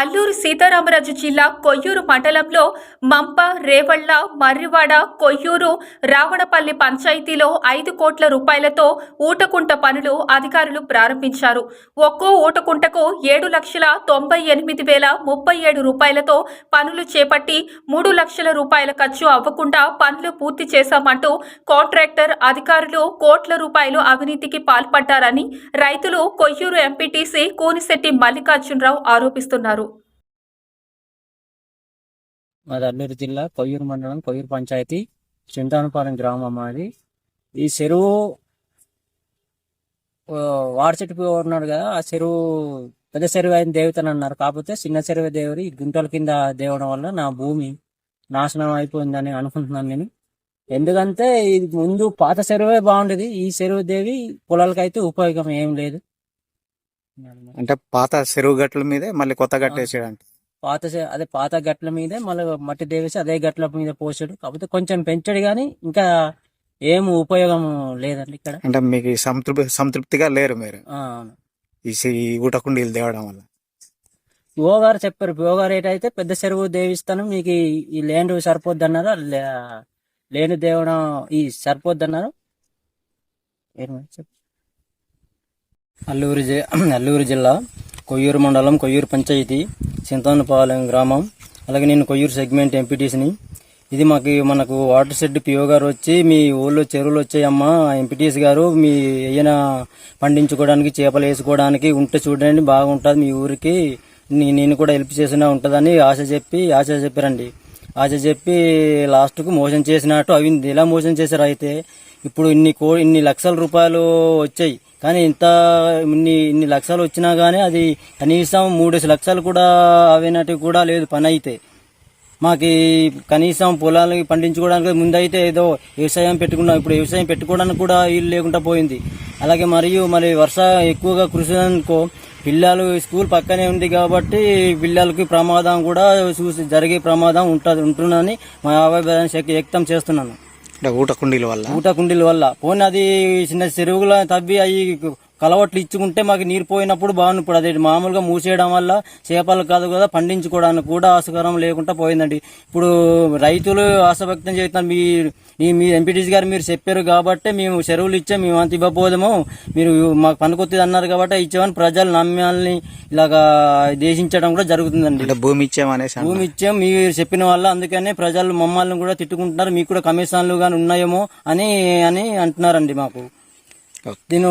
అల్లూరు సీతారామరాజు జిల్లా కొయ్యూరు మండలంలో మంప రేవళ్ళ మర్రివాడ కొయ్యూరు రావణపల్లి పంచాయతీలో ఐదు కోట్ల రూపాయలతో ఊటకుంట పనులు అధికారులు ప్రారంభించారు. ఒక్కో ఊటకుంటకు ఏడు లక్షల తొంభై ఎనిమిది వేల ముప్పై ఏడు రూపాయలతో పనులు చేపట్టి మూడు లక్షల రూపాయల ఖర్చు అవ్వకుండా పనులు పూర్తి చేశామంటూ కాంట్రాక్టర్ అధికారులు కోట్ల రూపాయలు అవినీతికి పాల్పడ్డారని రైతులు కొయ్యూరు ఎంపీటీసీ కూనిశెట్టి మల్లికార్జునరావు ఆరోపిస్తున్నారు. మాది అల్లూరు జిల్లా కొయ్యూరు మండలం కొయ్యూరు పంచాయతీ చింతానపాలెం గ్రామం మాది. ఈ చెరువు ఆ, వాడి చెట్టు ఉన్నాడు కదా ఆ చెరువు పెద్ద చెరువు అయిన దేవతని అన్నారు. కాకపోతే చిన్న చెరువు దేవుడి గుంటల కింద దేవడం వల్ల నా భూమి నాశనం అయిపోయిందని అనుకుంటున్నాను నేను. ఎందుకంటే ఇది ముందు పాత చెరువే బాగుండేది ఈ చెరువు దేవి పొలాలకైతే ఉపయోగం ఏం లేదు. అంటే పాత చెరువు గట్ల మీదే మళ్ళీ కొత్త గట్ట వేసేయడానికి పాత అదే పాత గట్ల మీదే మళ్ళీ మట్టి దేవేసి అదే గట్ల మీద పోసాడు. కాకపోతే కొంచెం పెంచాడు కానీ ఇంకా ఏం ఉపయోగం లేదండి ఇక్కడ. అంటే మీకు సంతృప్తి సంతృప్తిగా లేరు మీరు. ఈ ఊటకుండీలు తేవడం వల్ల. పిఓ గారు చెప్పారు పిఓ గారు ఏంటైతే పెద్ద చెరువు దేవిస్తాను మీకు ఈ- ల్యాండ్ సరిపోద్ది అన్నారు లేని దేవడం ఈ సరిపోద్ది అన్నారు. అల్లూరు అల్లూరు జిల్లా కొయ్యూరు మండలం కొయ్యూరు పంచాయతీ. చింతానపాలెం గ్రామం. అలాగే నేను కొయ్యూరు సెగ్మెంట్ ఎంపీటీసీని. ఇది మాకు మనకు వాటర్ షెడ్ పిఓ గారు వచ్చి మీ ఊళ్ళో చెరువులు వచ్చాయమ్మా. ఎంపీటీఎస్ గారు మీ ఏమైనా పండించుకోవడానికి చేపలు వేసుకోవడానికి ఉంటే చూడండి బాగుంటుంది మీ ఊరికి. నేను కూడా హెల్ప్ చేసినా ఉంటుందని ఆశ చెప్పి ఆశ చెప్పారండి. ఆశ చెప్పి లాస్ట్కు మోసం చేసినట్టు అవి ఎలా మోసం చేశారు అయితే? ఇప్పుడు ఇన్ని కో ఇన్ని లక్షల రూపాయలు వచ్చాయి. కానీ ఇంత ఇన్ని ఇన్ని లక్షలు వచ్చినా కానీ అది కనీసం మూడు లక్షలు కూడా అవినట్టు కూడా లేదు పని అయితే మాకు కనీసం పొలాలకి పండించుకోవడానికి ముందైతే ఏదో వ్యవసాయం పెట్టుకున్నాం ఇప్పుడు వ్యవసాయం పెట్టుకోవడానికి కూడా వీలు లేకుండా పోయింది. అలాగే మరియు మరి వర్ష ఎక్కువగా కృషి అనుకో పిల్లలు స్కూల్ పక్కనే ఉంది కాబట్టి పిల్లలకి ప్రమాదం కూడా చూసి జరిగే ప్రమాదం ఉంటుంది ఉంటుందని మా అభిప్రాయాన్ని వ్యక్తం చేస్తున్నాను. అంటే ఊటకుండీల వల్ల? ఊట కుండీల వల్ల. పోనీ అది చిన్న చెరువుల తవ్వి అవి కలవట్లు ఇచ్చుకుంటే మాకు నీరు పోయినప్పుడు బాగుంది ఇప్పుడు అది మామూలుగా మూసేయడం వల్ల చేపలు కాదు కదా పండించుకోవడానికి కూడా ఆస్కారం లేకుండా పోయిందండి. ఇప్పుడు రైతులు ఆశ వ్యక్తం చేస్తున్నారు మీ మీ- ఎంపీటీసీ గారు మీరు చెప్పారు కాబట్టి మేము చెరువులు ఇచ్చాం మేము అంత ఇవ్వబోదేమో. మీరు మాకు పనికొత్తది అన్నారు కాబట్టి ఇచ్చామని ప్రజలు నమ్మాలని ఇలాగా దేశించడం కూడా జరుగుతుందండి. భూమి ఇచ్చామనేసి. భూమి ఇచ్చాం మీరు చెప్పిన వల్ల అందుకనే ప్రజలు మమ్మల్ని కూడా తిట్టుకుంటున్నారు. మీకు కూడా కమిషన్లు కానీ ఉన్నాయేమో అని అని అంటున్నారండి మాకు. దీని